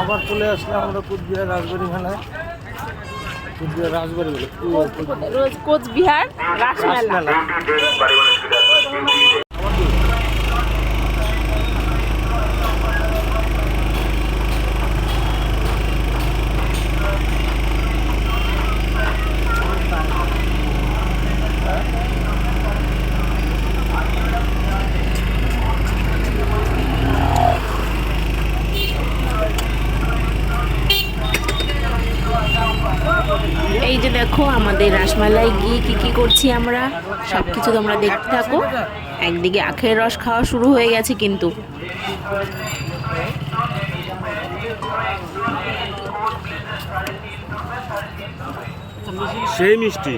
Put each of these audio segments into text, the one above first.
আবার চলে আসলে আমরা কুচবিহার রাজবাড়ি মেলায় কুচবিহার রাজবাড়ি বলে কোচবিহার। রাসমেলা রাসমেলা এই যে দেখো আমাদের রাসমেলায় গিয়ে কি কি করছি আমরা সব কিছু তোমরা দেখতে থাকো। একদিকে আখের রস খাওয়া শুরু হয়ে গেছে কিন্তু। সেই মিষ্টি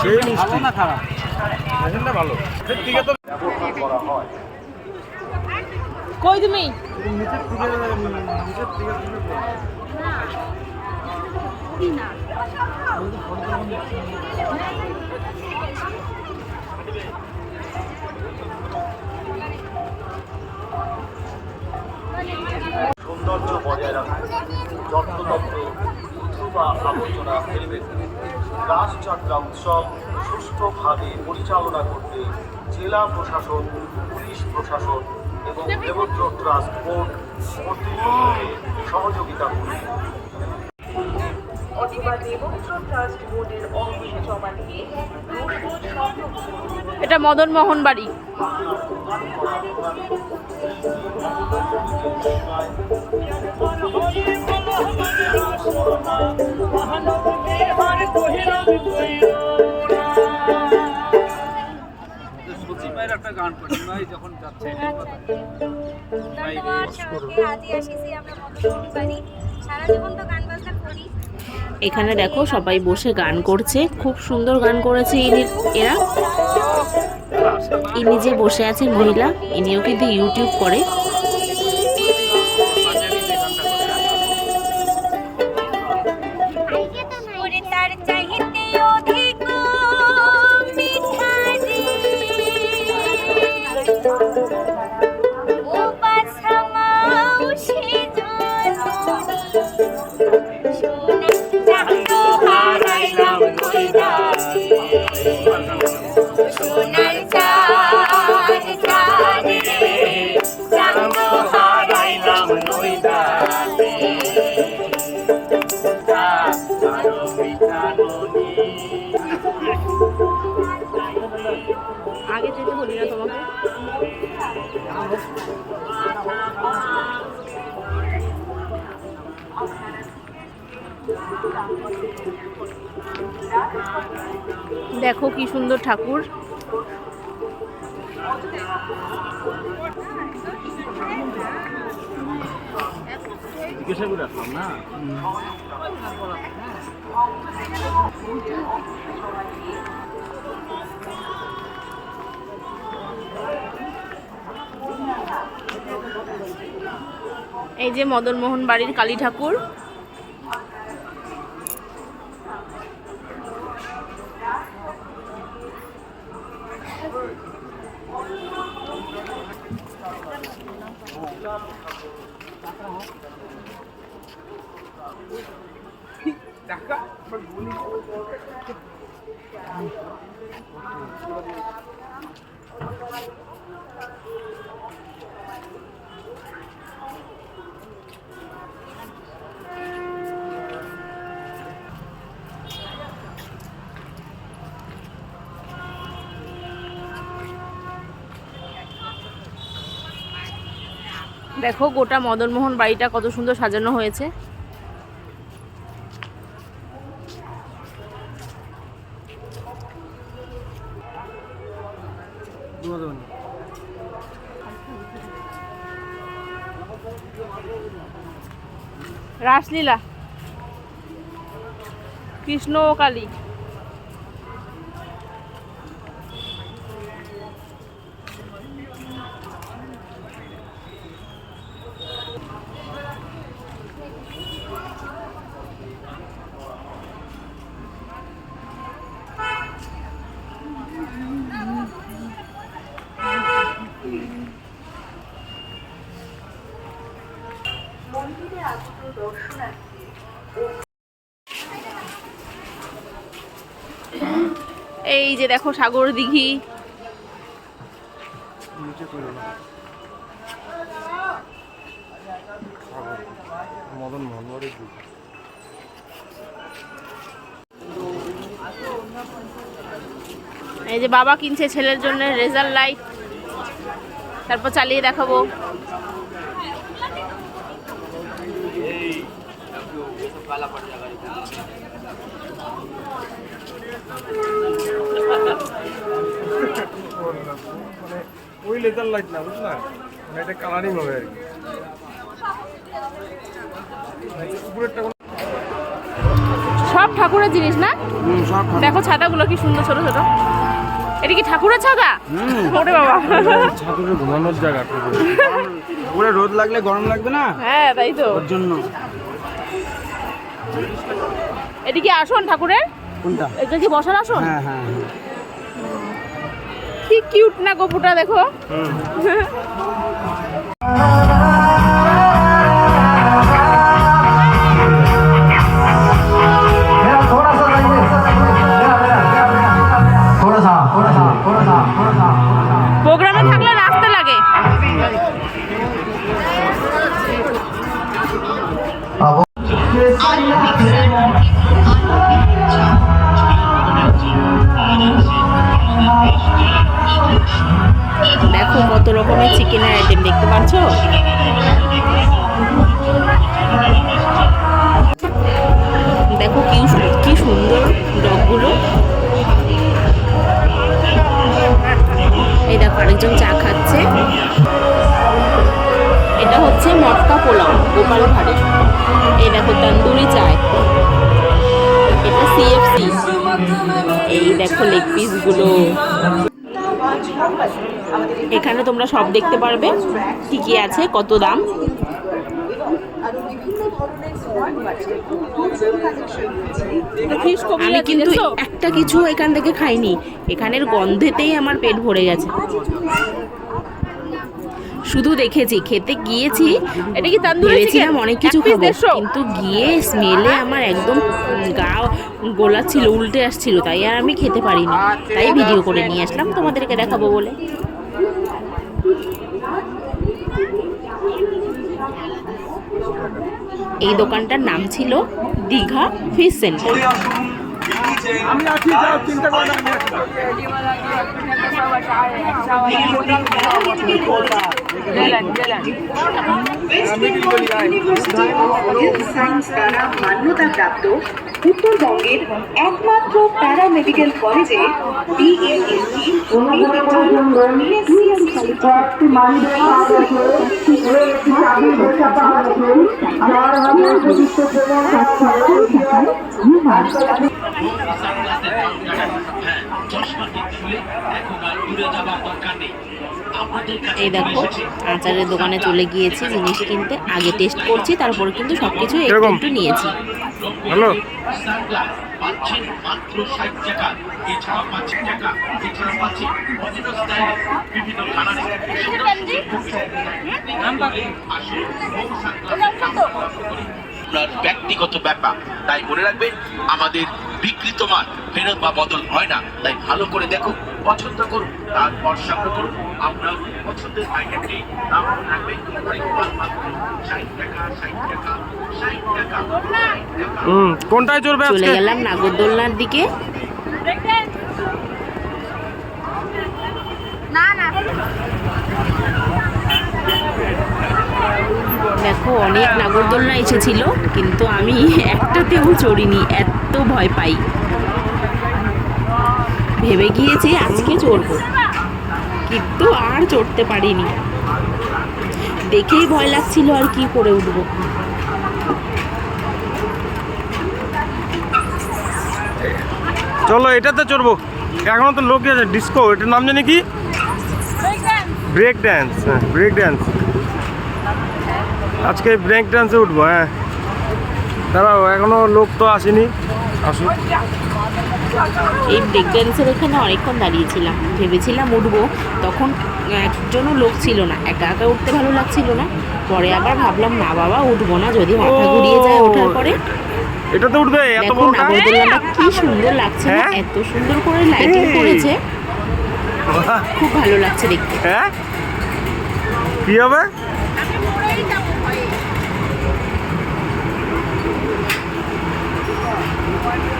সেই মিষ্টি। ভালো কই তুমি? নিচের থেকে সৌন্দর্য বজায় রাখুন যত্রতত্র বা আবর্জনা ফেলবেন না। রাসযাত্রা উৎসব সুষ্ঠুভাবে পরিচালনা করতে জেলা প্রশাসন, পুলিশ প্রশাসন এবং দেবদ্র ট্রাস্ট বোর্ড কর্তৃপক্ষকে সহযোগিতা করুন এটা মদন মোহন বাড়ি। ধন্যবাদ সবাইকে আজই আসিছি আমরা মধুসূদন বাড়ি। সারা জীবন তো গান বাজনা করি। এখানে দেখো সবাই বসে গান করছে। খুব সুন্দর গান করেছে ইনি- এরা। ইনি যে বসে আছেন মহিলা, ইনিও কিন্তু ইউটিউব করে। দেখো কি সুন্দর ঠাকুর। এই যে মদন মোহন বাড়ির কালী ঠাকুর। দেখো গোটা মদন মোহন বাড়িটা কত সুন্দর সাজানো হয়েছে। রাসলীলা কৃষ্ণ ও কালী দেখো সাগর দিঘি। এই যে বাবা কিনছে ছেলের জন্য রেজাল্ট লাইট। তারপর চালিয়ে দেখাবো। লেজার লাইট না বুঝলা? মানে এটা কালারিং হবে আর কি। সব ঠাকুরের জিনিস না। দেখো ছাতাগুলো কি সুন্দর ছোট ছোট। এটা কি ঠাকুরের ছাতা? ওরে বাবা। ঠাকুরের ঘুমানোর জায়গা পুরো রোদ লাগলে গরম লাগবে না? হ্যাঁ তাই তো। ওর জন্য। এটা কি আসন ঠাকুরের? কোনটা? এটা কি বসার আসন? হ্যাঁ হ্যাঁ হ্যাঁ। কি কিউট না গোপুটা দেখো। প্রোগ্রামে থাকলে লাগে। কত রকমের চিকেনের আইটেম দেখতে পাচ্ছ? দেখো কি সুন্দর ডগগুলো। তোমরা সব দেখতে পারবে কি কি আছে কত দাম? আমি কিন্তু একটা কিছু এখান থেকে খাইনি এখানের গন্ধেতেই আমার পেট ভরে গেছে। শুধু দেখেছি খেতে গিয়েছি এটা কি তান্দুরি ভেবেছিলাম অনেক কিছু খাব কিন্তু গিয়ে স্মেলে আমার একদম গা গোলা ছিল উল্টে আসছিল তাই আর আমি খেতে পারিনি। তাই ভিডিও করে নিয়ে আসলাম তোমাদেরকে দেখাবো বলে। এই দোকানটার নাম ছিল দীঘা ফিশ সেন্টার। আমি আছি যাও চিন্তা করো না। আমি এই দেখো আচারের দোকানে চলে গিয়েছি জিনিস কিনতে আগে টেস্ট করছি তারপর কিন্তু সব কিছু একটু একটু নিয়েছি হ্যালো মাত্র ষাট টাকা এছাড়াও পাচ্ছেন টাকা এছাড়াও পাচ্ছেন বিভিন্ন স্টাইলে বিভিন্ন কালারে আপনার ব্যক্তিগত ব্যাপার। তাই মনে রাখবেন আমাদের বিকৃত মাল ফেরত বা বদল হয় না। তাই ভালো করে দেখুন পছন্দ করুন তারপর সংগ্রহ করুন। আপনার পছন্দের আইটেমটি দাম রাখবেন ষাট টাকা ষাট টাকা ষাট টাকা হুম কোনটায় চলবে চলে আজকে? গেলাম নাগরদোলনার দিকে। না না। দেখো অনেক নাগরদোলনা এসেছিল কিন্তু আমি একটাতেও চড়িনি এত ভয় পাই। ভেবে গিয়েছি আজকে চড়বো কিন্তু আর চড়তে পারিনি। দেখেই ভয় লাগছিল আর কি করে উঠবো। চলো এটাতে চড়বো। এখনও তো লোক আছে ডিস্কো এটার নাম জানি কি? ব্রেক ড্যান্স হ্যাঁ ব্রেক ড্যান্স আজকে ব্রেক ড্যান্সে উঠবো হ্যাঁ। দাঁড়াও এখনও লোক তো আসেনি। আসুক। এই ব্রেক ড্যান্সের এখানে অনেকক্ষণ দাঁড়িয়েছিলাম। ভেবেছিলাম উঠবো তখন একজনও লোক ছিল না। একা একা উঠতে ভালো লাগছিল না। পরে আবার ভাবলাম না বাবা উঠবো না। যদি মাথা ঘুরিয়ে যায় ওঠার পরে। এটাতে উঠবে এত নাগরদোলনাটা কি সুন্দর লাগছে না হ্যাঁ? এত সুন্দর করে লাইটিং। করেছে। খুব ভালো লাগছে দেখতে। হ্যাঁ। কি হবে? তুমি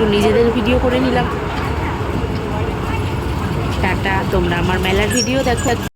একটু নিজেদের ভিডিও করে নিলাম। টাটা তোমরা আমার মেলার ভিডিও দেখো।